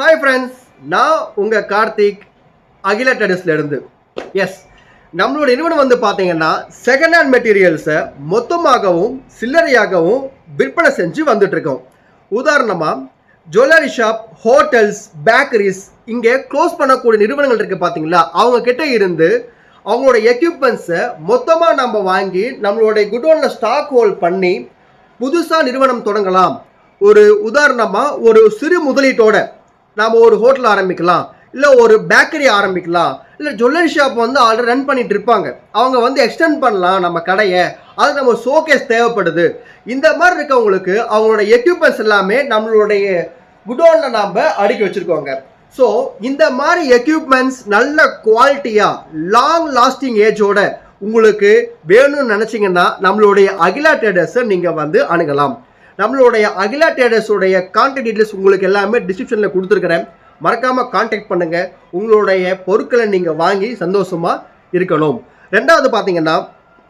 Hi friends நான் உங்கள் கார்த்திக் அகில டெடிஸ்லேருந்து எஸ் நம்மளோட நிறுவனம் வந்து பார்த்தீங்கன்னா செகண்ட் ஹேண்ட் மெட்டீரியல்ஸை மொத்தமாகவும் சில்லறையாகவும் விற்பனை செஞ்சு வந்துட்டுருக்கோம். உதாரணமாக ஜுவல்லரி ஷாப் ஹோட்டல்ஸ் பேக்கரிஸ் இங்கே க்ளோஸ் பண்ணக்கூடிய நிறுவனங்கள் இருக்குது பார்த்தீங்களா அவங்க கிட்ட இருந்து அவங்களோட எக்யூப்மெண்ட்ஸை மொத்தமாக நம்ம வாங்கி நம்மளுடைய குடோனில் ஸ்டாக் ஹோல்ட் பண்ணி புதுசாக நிறுவனம் தொடங்கலாம். ஒரு உதாரணமாக ஒரு சிறு முதலீட்டோட நாம் ஒரு ஹோட்டல் ஆரம்பிக்கலாம் இல்லை ஒரு பேக்கரி ஆரம்பிக்கலாம் இல்லை ஜுவல்லரி ஷாப் வந்து ஆல்ரெடி ரன் பண்ணிட்டு இருப்பாங்க. அவங்க வந்து எக்ஸ்டெண்ட் பண்ணலாம் நம்ம கடையை. அது நம்ம ஷோகேஸ் தேவைப்படுது. இந்த மாதிரி இருக்கவங்களுக்கு அவங்களோட எக்யூப்மெண்ட்ஸ் எல்லாமே நம்மளுடைய குடோனில் நாம் அடுக்கி வச்சுருக்கோங்க. ஸோ இந்த மாதிரி எக்யூப்மெண்ட்ஸ் நல்ல குவாலிட்டியாக லாங் லாஸ்டிங் ஏஜோட உங்களுக்கு வேணும்னு நினச்சிங்கன்னா நம்மளுடைய அகிலா ட்ரேடர்ஸை நீங்கள் வந்து அணுகலாம். நம்மளுடைய அகிலா ட்ரேடர்ஸுடைய கான்டாக்ட் டீட்டெயில்ஸ் உங்களுக்கு எல்லாமே டிஸ்கிரிப்ஷனில் கொடுத்துருக்குறேன். மறக்காமல் கான்டாக்ட் பண்ணுங்கள் உங்களுடைய பொருட்களை நீங்கள் வாங்கி சந்தோஷமாக இருக்கணும். ரெண்டாவது பார்த்தீங்கன்னா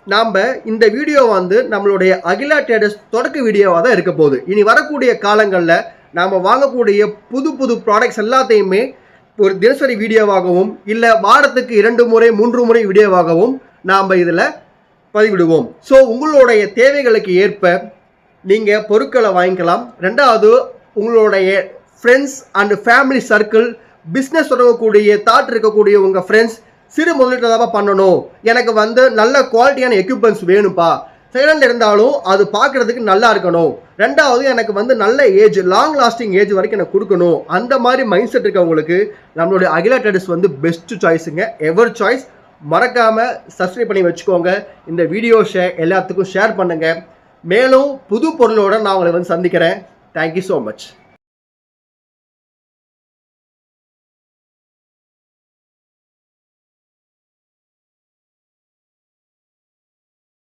நாம் இந்த வீடியோ வந்து நம்மளுடைய அகிலா ட்ரேடர்ஸ் தொடக்க வீடியோவாக தான் இருக்க போகுது. இனி வரக்கூடிய காலங்களில் நாம் வாங்கக்கூடிய புது புது ப்ராடக்ட்ஸ் எல்லாத்தையுமே ஒரு தினசரி வீடியோவாகவும் இல்லை வாரத்துக்கு இரண்டு முறை மூன்று முறை வீடியோவாகவும் நாம் இதில் பதிவிடுவோம். ஸோ உங்களுடைய தேவைகளுக்கு ஏற்ப நீங்கள் பொருட்களை வாங்கிக்கலாம். ரெண்டாவது உங்களுடைய friends and family circle business தொடங்கக்கூடிய தாட் இருக்கக்கூடிய உங்கள் ஃப்ரெண்ட்ஸ் சிறு முதலீட்டதாக பண்ணணும். எனக்கு வந்து நல்ல குவாலிட்டியான எக்யூப்மெண்ட்ஸ் வேணும்ப்பா. செகண்ட் இருந்தாலும் அது பார்க்குறதுக்கு நல்லா இருக்கணும். ரெண்டாவது எனக்கு வந்து நல்ல ஏஜ் லாங் லாஸ்டிங் ஏஜ் வரைக்கும் எனக்கு கொடுக்கணும். அந்த மாதிரி மைண்ட் செட் இருக்கவங்களுக்கு நம்மளுடைய அகிலா ட்ரேடர்ஸ் வந்து பெஸ்ட் சாய்ஸுங்க எவர் சாய்ஸ் மறக்காமல் சப்ஸ்கிரைப் பண்ணி வச்சுக்கோங்க. இந்த வீடியோ ஷே எல்லாத்துக்கும் ஷேர் பண்ணுங்கள் மேலும் புது பொருளோட நான் உங்களை வந்து சந்திக்கிறேன். Thank you so much